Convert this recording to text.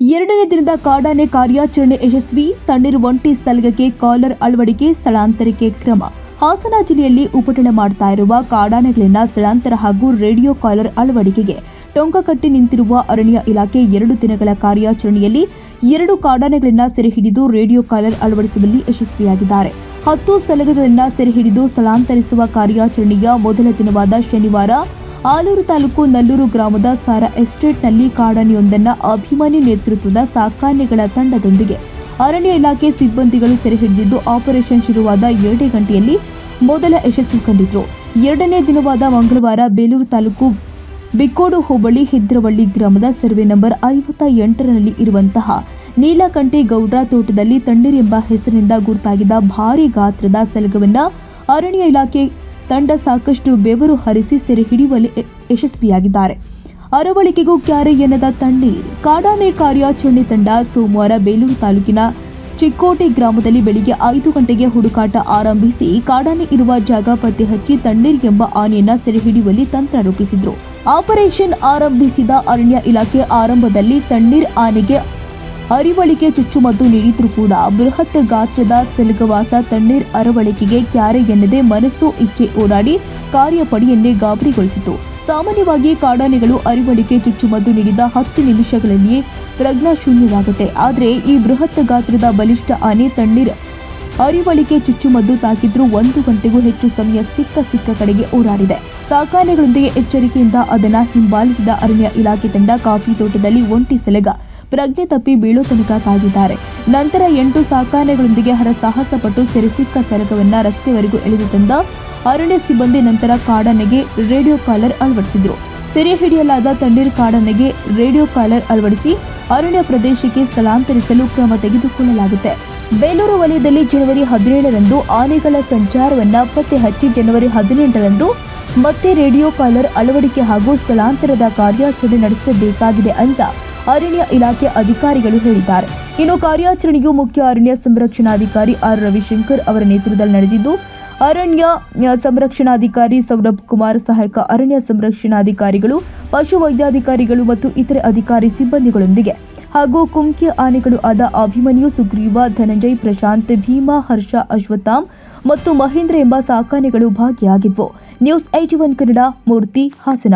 ಎರಡನೇ ದಿನದ ಕಾಡಾನೆ ಕಾರ್ಯಾಚರಣೆ ಯಶಸ್ವಿ, ತಣ್ಣೀರು ಒಂಟಿ ಸ್ಥಳಕ್ಕೆ ಕಾಲರ್ ಅಳವಡಿಕೆ, ಸ್ಥಳಾಂತರಕ್ಕೆ ಕ್ರಮ. ಹಾಸನ ಜಿಲ್ಲೆಯಲ್ಲಿ ಉಪಟಣೆ ಮಾಡ್ತಾ ಇರುವ ಕಾಡಾನೆಗಳನ್ನ ಸ್ಥಳಾಂತರ ಹಾಗೂ ರೇಡಿಯೋ ಕಾಲರ್ ಅಳವಡಿಕೆಗೆ ಟೊಂಕ ಕಟ್ಟಿ ನಿಂತಿರುವ ಅರಣ್ಯ ಇಲಾಖೆ ಎರಡು ದಿನಗಳ ಕಾರ್ಯಾಚರಣೆಯಲ್ಲಿ ಎರಡು ಕಾಡಾನೆಗಳನ್ನ ಸೆರೆ ಹಿಡಿದು ರೇಡಿಯೋ ಕಾಲರ್ ಅಳವಡಿಸುವಲ್ಲಿ ಯಶಸ್ವಿಯಾಗಿದ್ದಾರೆ. ಹತ್ತು ಸ್ಥಳಗಳನ್ನ ಸೆರೆ ಹಿಡಿದು ಸ್ಥಳಾಂತರಿಸುವ ಕಾರ್ಯಾಚರಣೆಯ ಮೊದಲ ದಿನವಾದ ಶನಿವಾರ ಆಲೂರು ತಾಲೂಕು ನಲ್ಲೂರು ಗ್ರಾಮದ ಸಾರಾ ಎಸ್ಟೇಟ್ನಲ್ಲಿ ಕಾಡಾನೆಯೊಂದನ್ನ ಅಭಿಮಾನಿ ನೇತೃತ್ವದ ಸಾಕಾನೆಗಳ ತಂಡದೊಂದಿಗೆ ಅರಣ್ಯ ಇಲಾಖೆ ಸಿಬ್ಬಂದಿಗಳು ಸೆರೆ ಹಿಡಿದಿದ್ದು ಆಪರೇಷನ್ ಶುರುವಾದ ಎರಡೇ ಗಂಟೆಯಲ್ಲಿ ಮೊದಲ ಯಶಸ್ಸು ಕಂಡಿದ್ರು. ಎರಡನೇ ದಿನವಾದ ಮಂಗಳವಾರ ಬೇಲೂರು ತಾಲೂಕು ಬಿಕ್ಕೋಡು ಹೋಬಳಿ ಹಿದ್ರವಳ್ಳಿ ಗ್ರಾಮದ ಸರ್ವೆ ನಂಬರ್ ಐವತ್ತ ಎಂಟರಲ್ಲಿ ಇರುವಂತಹ ನೀಲಕಂಠಿ ಗೌಡ್ರ ತೋಟದಲ್ಲಿ ತಣ್ಣೀರ್ ಎಂಬ ಹೆಸರಿನಿಂದ ಗುರುತಾಗಿದ್ದ ಭಾರೀ ಗಾತ್ರದ ಸಲಗವನ್ನ ಅರಣ್ಯ ಇಲಾಖೆ ತಂಡ ಸಾಕಷ್ಟು ಬೆವರು ಹರಿಸಿ ಸೆರೆ ಹಿಡಿಯುವಲ್ಲಿ ಯಶಸ್ವಿಯಾಗಿದ್ದಾರೆ. ಅರವಳಿಕೆಗೂ ಕ್ಯಾರೆ ಎನ್ನದ ತಣ್ಣೀರ್ ಕಾಡಾನೆ ಕಾರ್ಯಾಚರಣೆ ತಂಡ ಸೋಮವಾರ ಬೇಲೂರು ತಾಲೂಕಿನ ಚಿಕ್ಕೋಟೆ ಗ್ರಾಮದಲ್ಲಿ ಬೆಳಿಗ್ಗೆ ಐದು ಗಂಟೆಗೆ ಹುಡುಕಾಟ ಆರಂಭಿಸಿ ಕಾಡಾನೆ ಇರುವ ಜಾಗ ಪತ್ತೆ ಹಚ್ಚಿ ತಣ್ಣೀರ್ ಎಂಬ ಆನೆಯನ್ನ ಸೆರೆ ಹಿಡಿಯುವಲ್ಲಿ ತಂತ್ರ ರೂಪಿಸಿದ್ರು. ಆಪರೇಷನ್ ಆರಂಭಿಸಿದ ಅರಣ್ಯ ಇಲಾಖೆ ಆರಂಭದಲ್ಲಿ ತಣ್ಣೀರ್ ಆನೆಗೆ ಅರಿವಳಿಕೆ ಚುಚ್ಚುಮದ್ದು ನೀಡಿದ್ರೂ ಕೂಡ ಬೃಹತ್ ಗಾತ್ರದ ಸೆಲಗವಾಸ ತಣ್ಣೀರ್ ಅರವಳಿಕೆಗೆ ಕ್ಯಾರೆ ಎನ್ನದೆ ಮನಸ್ಸು ಇಚ್ಛೆ ಓಡಾಡಿ ಕಾರ್ಯಪಡೆಯನ್ನೇ ಗಾಬರಿಗೊಳಿಸಿತು. ಸಾಮಾನ್ಯವಾಗಿ ಕಾಡಾನೆಗಳು ಅರಿವಳಿಕೆ ಚುಚ್ಚುಮದ್ದು ನೀಡಿದ ಹತ್ತು ನಿಮಿಷಗಳಲ್ಲಿಯೇ ಪ್ರಜ್ಞಾಶೂನ್ಯವಾಗುತ್ತೆ ಆದರೆ ಈ ಬೃಹತ್ ಗಾತ್ರದ ಬಲಿಷ್ಠ ಆನೆ ತಣ್ಣೀರ್ ಅರಿವಳಿಕೆ ಚುಚ್ಚುಮದ್ದು ತಾಕಿದ್ರೂ ಒಂದು ಗಂಟೆಗೂ ಹೆಚ್ಚು ಸಮಯ ಸಿಕ್ಕ ಸಿಕ್ಕ ಕಡೆಗೆ ಓಡಾಡಿದೆ. ಸಾಕಾನೆಗಳೊಂದಿಗೆ ಎಚ್ಚರಿಕೆಯಿಂದ ಅದನ್ನ ಹಿಂಬಾಲಿಸಿದ ಅರಣ್ಯ ಇಲಾಖೆ ತಂಡ ಕಾಫಿ ತೋಟದಲ್ಲಿ ಒಂಟಿ ಸೆಲಗ ಪ್ರಜ್ಞೆ ತಪ್ಪಿ ಬೀಳೋ ತನಕ ಕಾದಿದ್ದಾರೆ. ನಂತರ ಎಂಟು ಸಾಕಾನೆಗಳೊಂದಿಗೆ ಹರಸಾಹಸ ಪಟ್ಟು ಸೆರೆ ಸಿಕ್ಕ ಸೆರಗವನ್ನ ರಸ್ತೆವರೆಗೂ ಎಳೆದು ತಂದ ಅರಣ್ಯ ಸಿಬ್ಬಂದಿ ನಂತರ ಕಾಡನೆಗೆ ರೇಡಿಯೋ ಕಾಲರ್ ಅಳವಡಿಸಿದ್ರು. ಸೆರೆ ಹಿಡಿಯಲಾದ ತಣ್ಣೀರ್ ಕಾಡನೆಗೆ ರೇಡಿಯೋ ಕಾಲರ್ ಅಳವಡಿಸಿ ಅರಣ್ಯ ಪ್ರದೇಶಕ್ಕೆ ಸ್ಥಳಾಂತರಿಸಲು ಕ್ರಮ ತೆಗೆದುಕೊಳ್ಳಲಾಗುತ್ತೆ. ಬೇಲೂರು ವಲಯದಲ್ಲಿ ಜನವರಿ ಹದಿನೇಳರಂದು ಆನೆಗಳ ಸಂಚಾರವನ್ನ ಪತ್ತೆ ಹಚ್ಚಿ ಜನವರಿ ಹದಿನೆಂಟರಂದು ಮತ್ತೆ ರೇಡಿಯೋ ಕಾಲರ್ ಅಳವಡಿಕೆ ಹಾಗೂ ಸ್ಥಳಾಂತರದ ಕಾರ್ಯಾಚರಣೆ ನಡೆಸಬೇಕಾಗಿದೆ ಅಂತ ಅರಣ್ಯ ಇಲಾಖೆ ಅಧಿಕಾರಿಗಳು ಹೇಳಿದ್ದಾರೆ. ಇನ್ನು ಕಾರ್ಯಾಚರಣೆಯು ಮುಖ್ಯ ಅರಣ್ಯ ಸಂರಕ್ಷಣಾಧಿಕಾರಿ ಆರ್ ರವಿಶಂಕರ್ ಅವರ ನೇತೃತ್ವದಲ್ಲಿ ನಡೆದಿದ್ದು, ಅರಣ್ಯ ಸಂರಕ್ಷಣಾಧಿಕಾರಿ ಸೌರಭ್ ಕುಮಾರ್, ಸಹಾಯಕ ಅರಣ್ಯ ಸಂರಕ್ಷಣಾಧಿಕಾರಿಗಳು, ಪಶುವೈದ್ಯಾಧಿಕಾರಿಗಳು ಮತ್ತು ಇತರೆ ಅಧಿಕಾರಿ ಸಿಬ್ಬಂದಿಗಳೊಂದಿಗೆ ಹಾಗೂ ಕುಮ್ಕಿ ಆನೆಗಳು ಆದ ಅಭಿಮನ್ಯು, ಸುಗ್ರೀವ, ಧನಂಜಯ್, ಪ್ರಶಾಂತ್, ಭೀಮಾ, ಹರ್ಷ, ಅಶ್ವತ್ಥಾಮ್ ಮತ್ತು ಮಹೇಂದ್ರ ಎಂಬ ಸಾಕಾನೆಗಳು ಭಾಗಿಯಾಗಿದ್ವು. News IT one Kannada, Murthy Hassan.